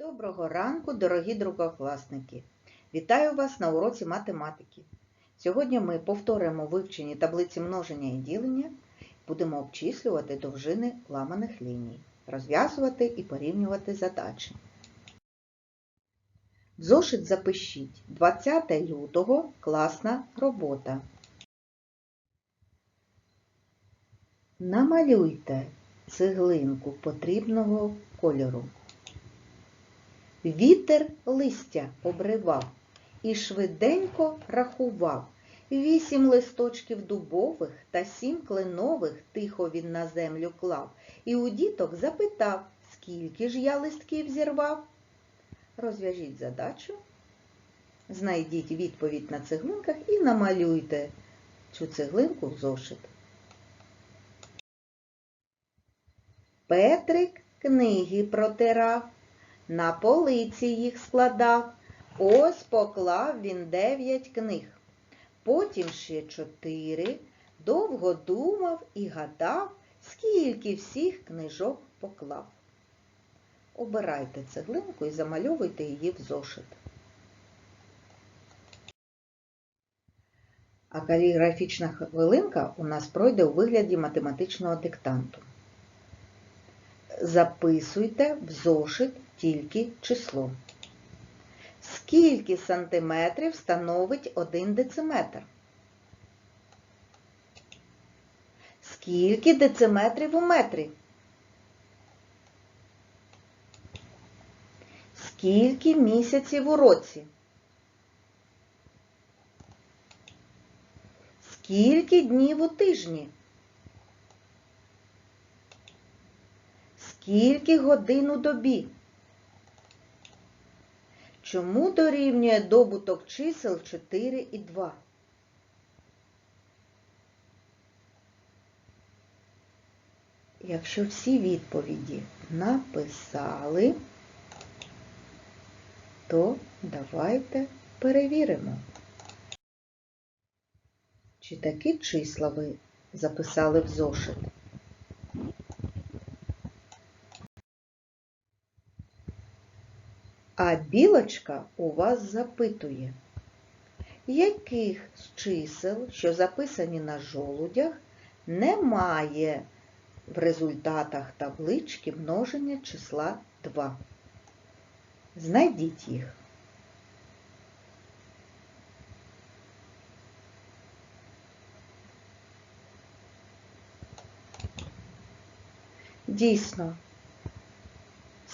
Доброго ранку, дорогі другокласники! Вітаю вас на уроці математики. Сьогодні ми повторимо вивчені таблиці множення і ділення, будемо обчислювати довжини ламаних ліній, розв'язувати і порівнювати задачі. В зошит запишіть 20 лютого класна робота. Намалюйте цеглинку потрібного кольору. Вітер листя обривав і швиденько рахував. Вісім листочків дубових та сім кленових тихо він на землю клав. І у діток запитав, скільки ж я листків зірвав. Розв'яжіть задачу, знайдіть відповідь на цеглинках і намалюйте цю цеглинку в зошит. Петрик книги протирав. На полиці їх складав. Ось поклав він дев'ять книг. Потім ще чотири. Довго думав і гадав, скільки всіх книжок поклав. Обирайте цеглинку і замальовуйте її в зошит. А каліграфічна хвилинка у нас пройде у вигляді математичного диктанту. Записуйте в зошит тільки число. Скільки сантиметрів становить один дециметр? Скільки дециметрів у метрі? Скільки місяців у році? Скільки днів у тижні? Скільки годин у добі? Чому дорівнює добуток чисел 4 і 2? Якщо всі відповіді написали, то давайте перевіримо. Чи такі числа ви записали в зошит? А білочка у вас запитує, яких з чисел, що записані на жолудях, немає в результатах таблички множення числа 2? Знайдіть їх. Дійсно,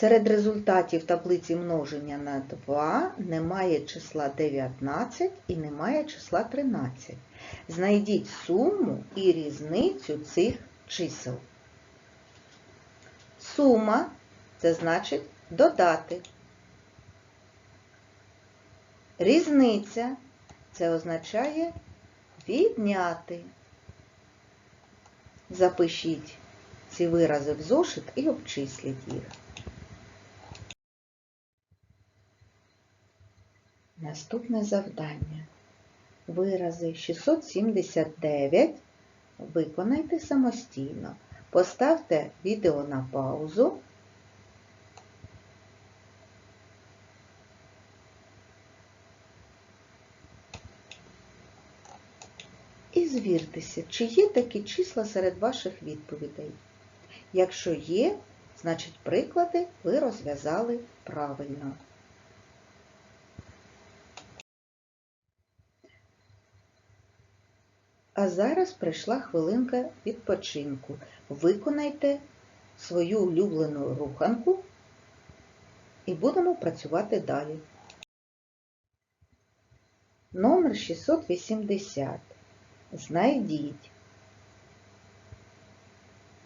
Серед результатів таблиці множення на 2 немає числа 19 і немає числа 13. Знайдіть суму і різницю цих чисел. Сума це значить додати. Різниця це означає відняти. Запишіть ці вирази в зошит і обчисліть їх. Наступне завдання. Вирази 679 виконайте самостійно. Поставте відео на паузу. І звіртеся, чи є такі числа серед ваших відповідей. Якщо є, значить приклади ви розв'язали правильно. А зараз прийшла хвилинка відпочинку. Виконайте свою улюблену руханку і будемо працювати далі. Номер 680. Знайдіть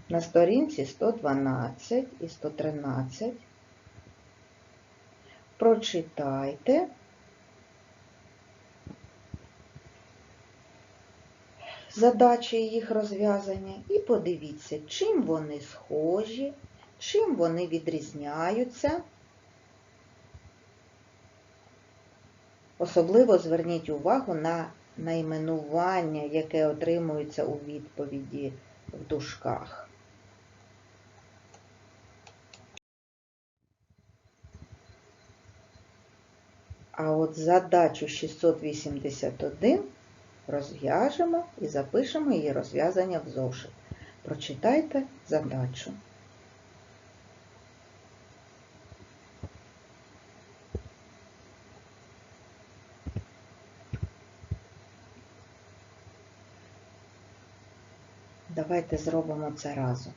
на сторінці 112 і 113. Прочитайте. Задачі їх розв'язання і подивіться, чим вони схожі, чим вони відрізняються. Особливо зверніть увагу на найменування, яке отримується у відповіді в дужках. А от задачу 681 розв'яжемо і запишемо її розв'язання в зошит. Прочитайте задачу. Давайте зробимо це разом.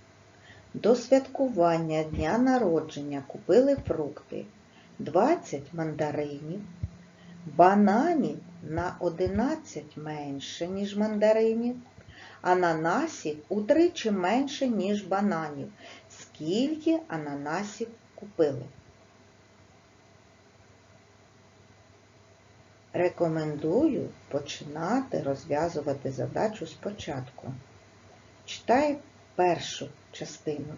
До святкування дня народження купили фрукти 20 мандаринів, бананів на 11 менше, ніж мандаринів, ананасів утричі менше, ніж бананів. Скільки ананасів купили? Рекомендую починати розв'язувати задачу спочатку. Читай першу частину.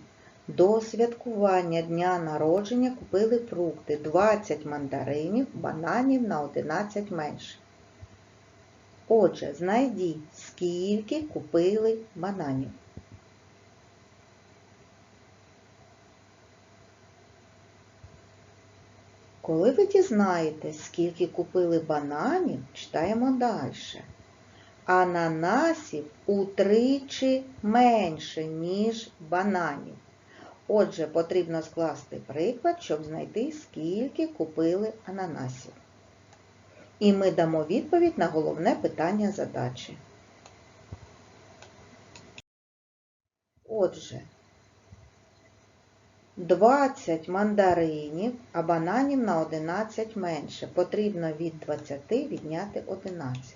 До святкування дня народження купили фрукти 20 мандаринів, бананів на 11 менше. Отже, знайдіть, скільки купили бананів. Коли ви дізнаєтесь, скільки купили бананів, читаємо далі. Ананасів утричі менше, ніж бананів. Отже, потрібно скласти приклад, щоб знайти, скільки купили ананасів. І ми дамо відповідь на головне питання задачі. Отже, 20 мандаринів, а бананів на 11 менше. Потрібно від 20 відняти 11.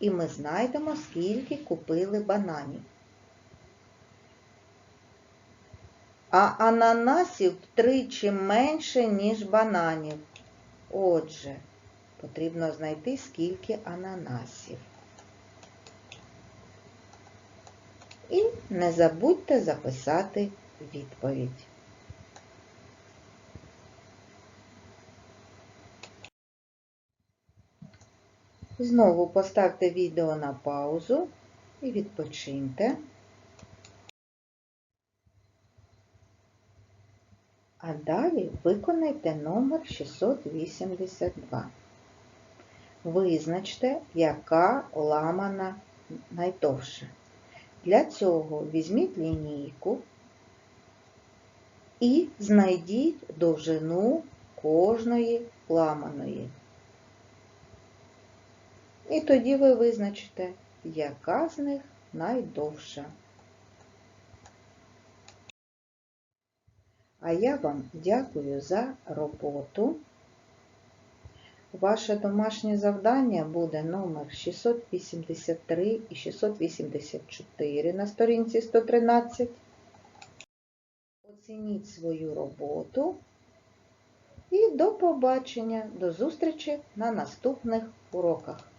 І ми знайдемо, скільки купили бананів. А ананасів втричі менше, ніж бананів. Отже, потрібно знайти, скільки ананасів. І не забудьте записати відповідь. Знову поставте відео на паузу і відпочиньте. А далі виконайте номер 682. Визначте, яка ламана найдовша. Для цього візьміть лінійку і знайдіть довжину кожної ламаної. І тоді ви визначите, яка з них найдовша. А я вам дякую за роботу. Ваше домашнє завдання буде номер 683 і 684 на сторінці 113. Оцініть свою роботу і до побачення, до зустрічі на наступних уроках.